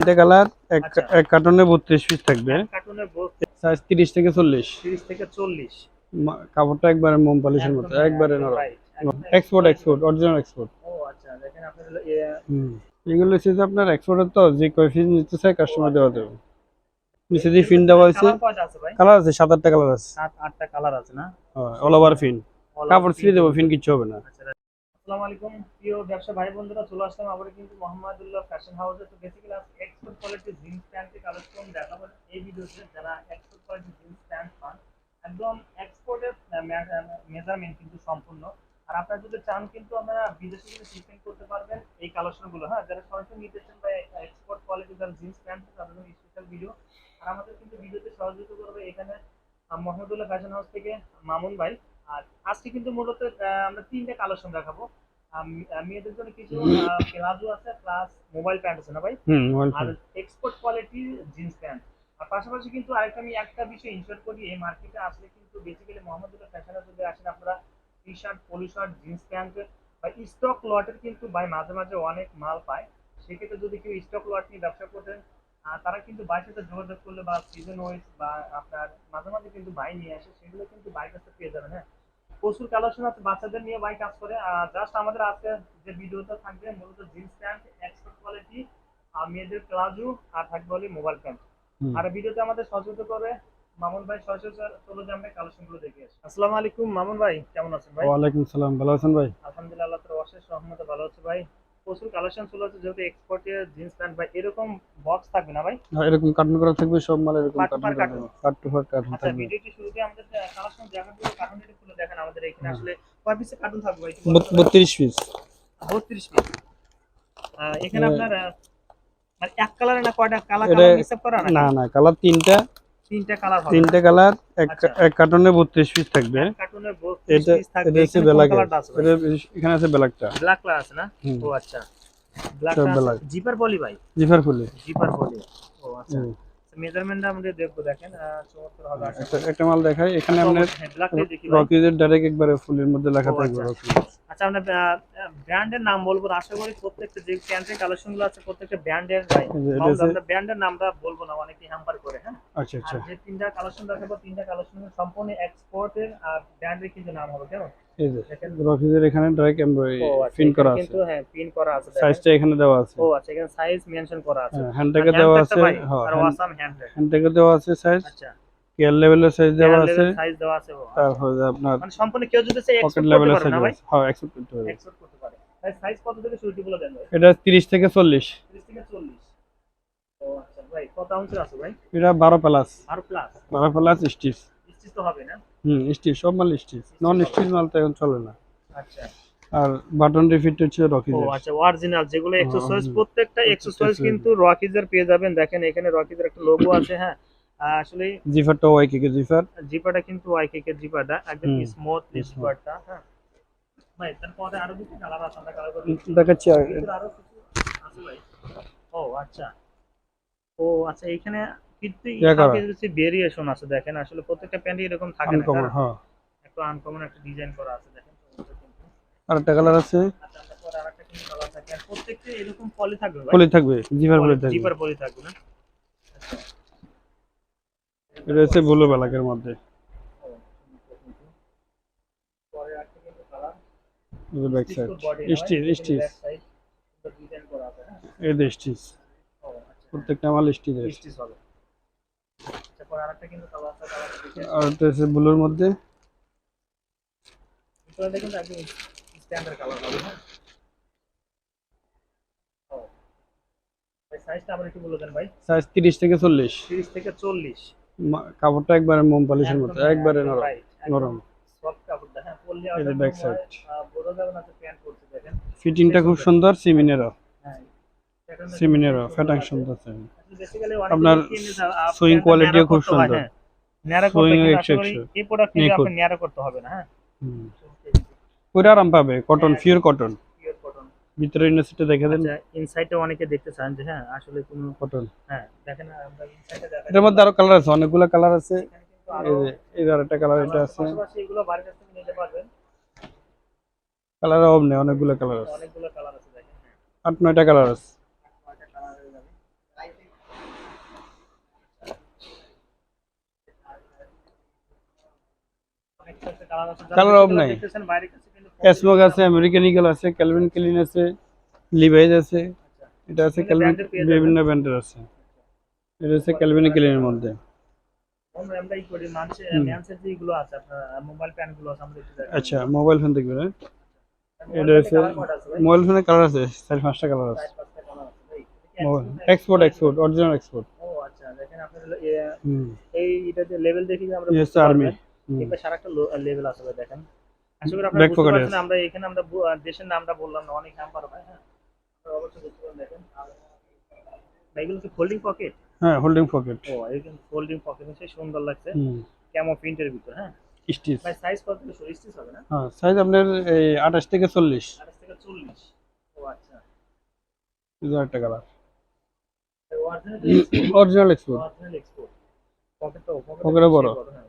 তিনটে কালার এক আচ্ছা। কার্টনে বত্রিশ পিস থাকবে। সাইজ তিরিশ থেকে চল্লিশ। তিরিশ থেকে চল্লিশ। কাপড়টা একবারে মোম পলিশের মতো একবারে নরম। এক্সপোর্ট এক্সপোর্ট অরিজিনাল এক্সপোর্ট এগুলো হচ্ছে যে আপনার এক্সপোর্টের তো যে কয় পিস নিতে চাই কাস্টমার দেওয়া দেবে নিচে যে ফিন দেওয়া হয়েছে কালার আছে কালার আছে সাত আটটা কালার আছে। সাত আটটা কালার আছে না? অল ওভার ফিন কাপড় ফ্রি দেবো ফিন কিচ্ছু হবে না। আচ্ছা. আসসালামু আলাইকুম। প্রিয় ব্যবসা ভাই বন্ধুরা চলে আসলাম আবার কিন্তু মোহাম্মদুল্লাহ ফ্যাশন হাউসে তো বেসিক্যালি আজকে এক্সপোর্ট কোয়ালিটি জিন্স প্যান্টের কালেকশন দেখাবো এই ভিডিওতে যারা এক্সপোর্ট কোয়ালিটি জিন্স প্যান্ট পান, একদম এক্সপোর্টের মেজারমেন্ট কিন্তু সম্পূর্ণ। আর আপনারা যদি চান কিন্তু আপনারা বিদেশে কিন্তু শিপিং করতে পারবেন এই কালেকশনগুলো হ্যাঁ যারা সরাসরি নিতে চান বা এক্সপোর্ট কোয়ালিটি যারা জিন্স প্যান্ট তাদের জন্য স্পেশাল ভিডিও আর আমাদের কিন্তু ভিডিওতে সহযোগিতা করবে এখানে মোহাম্মদুল্লাহ ফ্যাশন হাউস থেকে মামুন ভাই। আর আজকে কিন্তু মূলত আমরা তিনটে কালেকশন দেখাবো। মেয়েদের জন্য কিছু প্লাজো আছে প্লাস মোবাইল প্যান্ট আছে না ভাই? আর এক্সপোর্ট কোয়ালিটির জিন্স প্যান্ট আর পাশাপাশি কিন্তু আরেকটা আমি একটা বিষয় করি এই মার্কেটে আসলে কিন্তু বেসিক্যালি মোহাম্মদুল্লাহ ফ্যাশনে যদি আসেন আপনারা T shirt polo shirt jeans pant বা স্টক লটের কিন্তু ভাই মাঝে মাঝে অনেক মাল পায়। সেক্ষেত্রে যদি কেউ স্টক লট নিয়ে ব্যবসা করতেন তারা কিন্তু বাইরের সাথে যোগাযোগ করলে বা সিজন ওয়াইজ বা আপনার মাঝে মাঝে কিন্তু বাই নিয়ে আসে সেগুলো কিন্তু বাইক কাছে পেয়ে যাবেন হ্যাঁ? প্রচুর কালেকশন আছে বাচ্চাদের নিয়ে বাইক কাজ করে। জাস্ট আমাদের আজকে যে ভিডিওটা থাকবে মূলত জিন্স প্যান্ট এক্সপোর্ট কোয়ালিটি আর মেয়েদের প্লাজু আর থাকবে হলে মোবাইল প্যান্ট। আর ভিডিওতে আমাদের সহযোগিতা করবে মামুন ভাই। সহযোগিতা চলো যে আমরা কালেকশনগুলো দেখে আসি। আসসালামু আলাইকুম মামুন ভাই কেমন আছেন ভাই? ওয়ালাইকুম সালাম ভালো আছেন ভাই? আলহামদুলিল্লাহ আল্লাহ তাআলার অশেষ রহমতে ভালো আছে ভাই। প্রচুর কালেকশন চলে আছে যেহেতু এক্সপোর্টের জিন্স প্যান্ট ভাই এরকম বক্স থাকবে না ভাই? হ্যাঁ, এরকম কার্টুন করা থাকবে সব মাল এরকম কার্টুন করা কার্টুন আচ্ছা থাকবে। ভিডিওটি শুরুতে আমাদের কালেকশন দেখাবো কার্টুনটি খুলে দেখেন আমাদের এখানে। আসলে কয় পিসের কার্টুন থাকবে ভাই? বত- বত্রিশ পিস বত্রিশ পিস এখানে হ্যাঁ। আপনার মানে এক কালারে না কয়টা কালার কালার আপ করা না না কালার তিনটা। তিনটা কালার হবে। তিনটে কালার এক আচ্ছা। এক কার্টনে বত্রিশ পিস থাকবে। কার্টুনের এটা পিস থাকবে। এটা হচ্ছে ব্ল্যাক কালারটা আছে ভাই? এটা এখানে আছে ব্ল্যাকটা ব্ল্যাক কালার আছে না? ও আচ্ছা। ব্ল্যাক জিপার বলি ভাই? জিফার ফুলে জিপার বলি ও আচ্ছা। মেজারমেন্টটা আমরা দেখব দেখেন। হবে একটা মাল দেখাই। এখানে আপনার হ্যাঁ। রকিজের ডাইরেক্ট একবারে ফুলের মধ্যে লেখা থাকবে আচ্ছা। রকিজ আচ্ছা আমরা ব্র্যান্ডের নাম বলব না। আশা করি প্রত্যেকটা যে প্যান্টের কালেকশনগুলো আছে প্রত্যেকটা ব্র্যান্ডের ভাই আমরা ব্র্যান্ডের নামটা বলব না অনেকে হ্যাম্পার করে হ্যাঁ? আচ্ছা আচ্ছা। আর যে তিনটা কালেকশন দেখাবো তিনটা কালেকশন সম্পূর্ণ এক্সপোর্টের আর ব্র্যান্ডের কিন্তু নাম হবে কেমন? এই যে দেখেন। এখানে ডাইরেক্ট ও পিন করা আছে। কিন্তু হ্যাঁ পিন করা আছে সাইজটা এখানে দেওয়া আছে। ও আচ্ছা এখানে সাইজ মেনশন করা আছে। হ্যাঁ হ্যান্ডটাকে দেওয়া আছে। হ্যাঁ আর ওয়াসাম হ্যান্ড হ্যান্ডটাকে দেওয়া আছে সাইজ আচ্ছা। কেয়ার লেভেলের সাইজ দেওয়া আছে। সাইজ দেওয়া আছে। তারপরে আপনার মানে সম্পূর্ণ কেউ যদি পকেট লেভেলের সাইজ না হ্যাঁ করতে এক্সপোর্ট করতে পারে। সাইজ কত থেকে শুরু বলে দেন এটা 30 থেকে 40 30 থেকে 40 ও আচ্ছা ভাই কত আছে ভাই? এটা 12 প্লাস আর প্লাস 12 প্লাস স্টিচ স্টিচ তো হবে না? হুম স্টিচ সব মাল স্টিচ নন স্টিচ মাল। তো এখন চলে না। আচ্ছা। আর বাটন রিফিট হচ্ছে ও আচ্ছা অরিজিনাল যেগুলো হ্যাঁ, এক্সারসাইজ original। প্রত্যেকটা এক্সারসাইজ কিন্তু রকিজের পেয়ে যাবেন। দেখেন এখানে রকিজের একটা লোগো আছে হ্যাঁ। আসলে জিফারটা ওয়াইকে কে জিফার? জিপাটা কিন্তু এর জিপাটা একদম স্মুথ। জিপাটা হ্যাঁ। ভাই তারপরে আরও কিছু কালার আছে আমরা কালার করে দেখাচ্ছি আরও কিছু আছে ভাই। ও আচ্ছা। ও আচ্ছা এখানে কিন্তু কিছু ভেরিয়েশন আছে দেখেন আসলে প্রত্যেকটা প্যান্টে এরকম থাকে না আনকমন হ্যাঁ। একটু আনকমন একটা ডিজাইন করা আছে দেখেন চমৎকার কিন্তু। আর একটা কালার আছে। আচ্ছা আরেকটা কিন্তু কালার থাকে আর প্রত্যেকটা এরকম পলি থাকবে পলি থাকবে জিফার পলি থাকবে। জিপার পলি থাকবে না? এটা হচ্ছে ব্লু ব্ল্যাকের মধ্যে। Back side stitch stitch stitch আচ্ছা প্রত্যেকটা মাল স্টিচ হবে আর এটা হচ্ছে ব্লুর মধ্যে। ভিতরে কিন্তু স্ট্যান্ডার্ড কালার হবে হ্যাঁ ভাই সাইজটা আবার একটু বলে দেন ভাই। সাইজ 30 থেকে 40 30 থেকে 40 মা- কাপড়টা একবারে মোম পলিশের মতো একবারে নরম নরম। হ্যাঁ দেখেন। ফিটিংটা খুব সুন্দর সিমিনেরও। হ্যাঁ সিমিনেরও ফ্যাটাং সুন্দর আপনার sewing quality ও খুব সুন্দর। ন্যারো করতে Sewing কিন্তু একশো একশো। এই প্রোডাক্ট আপনি ন্যারো করতে হবে না হ্যাঁ। পুরো আরাম পাবে কটন পিওর কটন ভিতরে ইনসাইডটা দেখে দেন। আচ্ছা, ইনসাইডটা অনেকে দেখতে চান যে হ্যাঁ আসলে কোন কটন হ্যাঁ দেখেন আমরা ইনসাইডটা দেখা এর মধ্যে আরও কালার আছে অনেকগুলো কালার আছে। এই যে আরেকটা কালার এটা আছে। এগুলো বাইরে থেকে নিতে পারবেন। কালার অভাব নেই অনেকগুলো কালার আছে। অনেকগুলো কালার আছে দেখেন হ্যাঁ। আট নয়টা কালার আছে। কালার অভাব নাই। দেখতেছেন বাইরে কাছে কিন্তু আছে আমেরিকান ইগল আছে ক্যালভিন ক্লিন আছে লিভাইজ আছে। এটা আছে ক্যালভিন বিভিন্ন ব্র্যান্ডের আছে। এটা হচ্ছে ক্যালভিন ক্লিনের মধ্যে। মোবাইল আচ্ছা ফোন দেখবেন হ্যাঁ? এটা হচ্ছে? মোবাইল ফোনের কালার আছে চার পাঁচটা কালার আছে। এক্সপোর্ট এক্সপোর্ট অরিজিনাল এক্সপোর্ট এই এটাতে লেভেল দেখি আমরা বুঝতে হচ্ছে আর্মি সারা একটা লেভেল আছে দেখেন। আশা করি আপনারা বুঝতে পারছেন আমরা এখানে আমরা দেশের নামটা বললাম না অনেক হ্যাম্পার ভাই হ্যাঁ। অবশ্যই বুঝতে পারবেন দেখেন। এগুলো কি ফোল্ডিং পকেট হ্যাঁ হোল্ডিং পকেট ও এরকম ফোল্ডিং পকেট সে সুন্দর লাগছে। কেমন প্রিন্টের ভিতর হ্যাঁ। স্টিচ ভাই সাইজ কত স্টিচ হবে না? হ্যাঁ সাইজ আপনার এই আঠাশ থেকে চল্লিশ। আঠাশ থেকে চল্লিশ। ও আচ্ছা। দু একটা colour original export original export পকেটটা পকেটটা বড়। হ্যাঁ।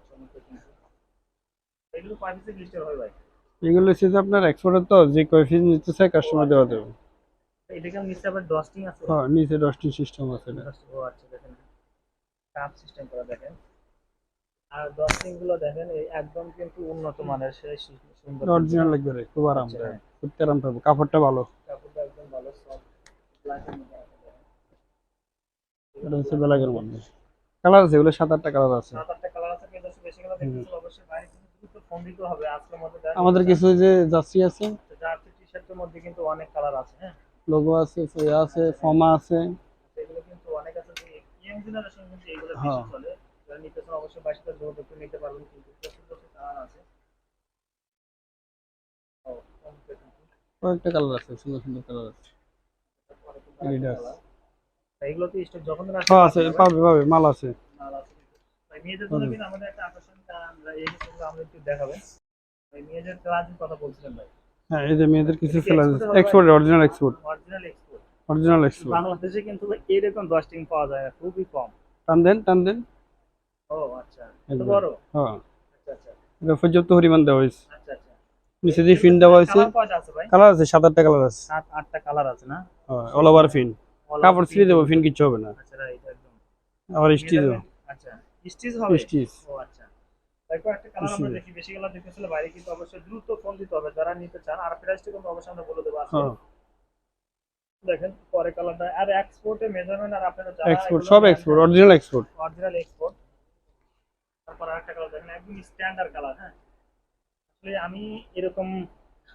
এগুলো হয় হচ্ছে যে আপনার এক্সপোর্টের তো যে কয়ফিস নিতে চাই কাস্টমার দেওয়া দেবে। এটাকে নিচে আবার ডস্টিং আছে। হ্যাঁ নিচে ডস্টিং সিস্টেম আছে ও আচ্ছা দেখেন। কাপ সিস্টেম করা দেখেন। আর ডস্টিংগুলো দেখেন এই একদম কিন্তু উন্নত মানের সেই সুন্দর। অরিজিনাল লাগবে রে খুব আরাম আচ্ছা, দেয় করতে আরাম পাবো কাপড়টা ভালো। কাপড়টা একদম ভালো সফট। এটা হচ্ছে ব্ল্যাকের মধ্যে। কালার আছে এগুলো সাত আটটা কালার আছে। সাত আটটা কালার আছে কিন্তু বেশি কালার দেখতেছেন অবশ্যই বাইরে ফোন দিতে হবে আজকের মধ্যে আমাদের কিছু যে জার্সি আছে জার্সি টি শার্টের মধ্যে কিন্তু অনেক কালার আছে হ্যাঁ? লোগো আছে সোয়া আছে ফর্মা আছে। সেগুলো কিন্তু অনেক আছে যে ইয়াং জেনারেশন কিন্তু এগুলো বেশি হ্যাঁ। চলে। যারা নিতে চান অবশ্যই বাইশ হাজার যোগাযোগ করে নিতে পারবেন কিন্তু প্রচুর প্রচুর কালার আছে। কয়েকটা কালার আছে সুন্দর সুন্দর কালার আছে। Colour। তা এগুলো তো স্টক যখন হ্যাঁ আছে পাবে পাবে মাল আছে। মাল আছে। মেয়েদের জন্য আমাদের একটা আকর্ষণ হ্যাঁ এই যে মেয়েদের কিছু এটা কি খেলা export এ হবে? Export original export original export original export বাংলাদেশে কিন্তু ভাই এরকম দশটিং পাওয়া যায় না খুবই কম। টান দেন টান দেন। ও আচ্ছা। এত বড়? হ্যাঁ। আচ্ছা আচ্ছা। এটা পর্যাপ্ত পরিমাণ দেওয়া হয়েছে। আচ্ছা আচ্ছা। নিচে যে ফিন দেওয়া হয়েছে। কালার আছে ভাই? কালার আছে সাত আটটা কালার আছে। সাত আটটা কালার আছে না? অল ওভার ফিন All কাপড় ছিঁড়ে দেবো ফিন কিচ্ছু হবে না। আচ্ছা রাইট একদম। আবার স্টিচ আচ্ছা স্টিচ হবে? স্টিচ ও আচ্ছা। তাই কয়েকটা কালার আমরা দেখি বেশি কালার দেখতেছিল বাইরে কিন্তু অবশ্যই দ্রুত ফোন দিতে হবে। যারা নিতে চান আর প্রাইসটা কিন্তু অবশ্যই আমরা বলে দেবো হ্যাঁ। দেখেন পরে কালারটা। আর এক্সপোর্টে মেজারমেন্ট আর আপনারা যারা এক্সপোর্ট সব export original export original export তারপর আরেকটা কালার দেখেন একদম স্ট্যান্ডার্ড কালার হ্যাঁ। আসলে আমি এরকম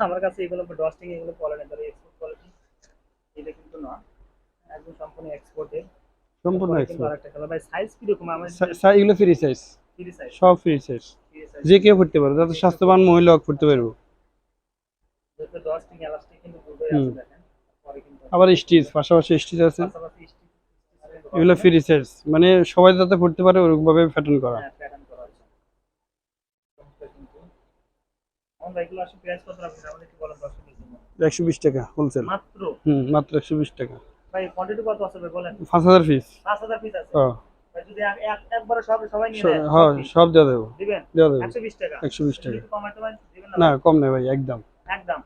আমার কাছে এগুলো ডস্টিং এগুলো কোয়ালিটি তাহলে এক্সপোর্ট কোয়ালিটি এটা কিন্তু না একদম সম্পূর্ণ এক্সপোর্টের সম্পূর্ণ এক্সপোর্ট আরেকটা কালার ভাই সাইজ কীরকম? আমার এগুলো ফ্রি সাইজ ফ্রি সাইজ সব ফ্রি সাইজ। যে কেউ পড়তে পারে যাতে স্বাস্থ্যবান মহিলা পড়তে পারব। আবার স্টিচ পাশাপাশি স্টিচ আছে। এগুলো ফ্রি সাইজ মানে সবাই যাতে পড়তে পারে ওরকমভাবে প্যাটার্ন করা। হ্যাঁ একশো বিশ টাকা হোলসেল মাত্র? হুম মাত্র একশো বিশ টাকা। ভাই কোয়ান্টিটি কত আছে বলেন। পাঁচ হাজার পিস পাঁচ হাজার পিস আছে। যদি এক- এক- একবারে সব সবাই নিয়ে নেয় হ্যাঁ সব দেওয়া দেবো। দিবেন? দেওয়া দেবো। একশো বিশ টাকা। একশো বিশ টাকা। একটু দিবেন না? না কম নেই ভাই একদম। একদম।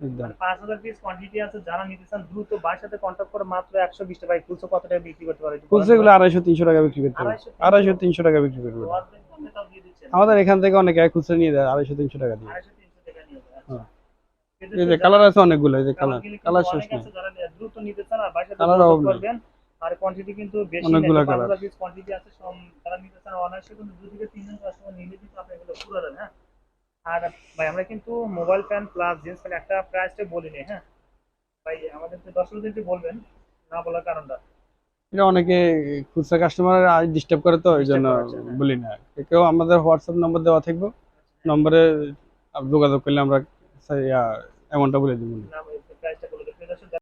একদম। মানে পাঁচ হাজার পিস কোয়ান্টিটি আছে যারা নিতে চান দ্রুত বাড়ির সাথে কন্ট্যাক্ট করে মাত্র একশো বিশ টাকা। খুচরো কত টাকা বিক্রি করতে পারে? টাকা বিক্রি করতে? টাকা বিক্রি আমাদের এখান থেকে অনেকে খুচরো নিয়ে দেয় আড়াইশো তিনশো টাকা দিয়ে। টাকা নিয়ে আচ্ছা। হ্যাঁ। এই যে কালার আছে অনেকগুলো এই যে কালার কালার শেষ নেই। আছে দ্রুত নিতে চান আর বাসায় অভাব নেই। করবেন আর কোয়ান্টিটি কিন্তু বেশি অনেকগুলা colour। পিস কোয়ান্টিটি আছে সব যারা নিতে চান কিন্তু দুই থেকে তিনজন কাস্টমার নিলে কিন্তু আপনি এগুলো পুরো দেন হ্যাঁ? আর ভাই আমরা কিন্তু মোবাইল প্লাস জিন্স প্যান্ট একটা প্রাইসটা বলিনি হ্যাঁ? ভাই আমাদের তো একটু বলবেন না বলার কারণটা। এটা অনেকে খুচরা কাস্টমার ডিস্টার্ব করে তো এই জন্য আচ্ছা, হ্যাঁ। বলি না কেউ আমাদের হোয়াটসঅ্যাপ নম্বর দেওয়া থাকবে নম্বরে যোগাযোগ করলে আমরা অ্যামাউন্টটা বলে দিব।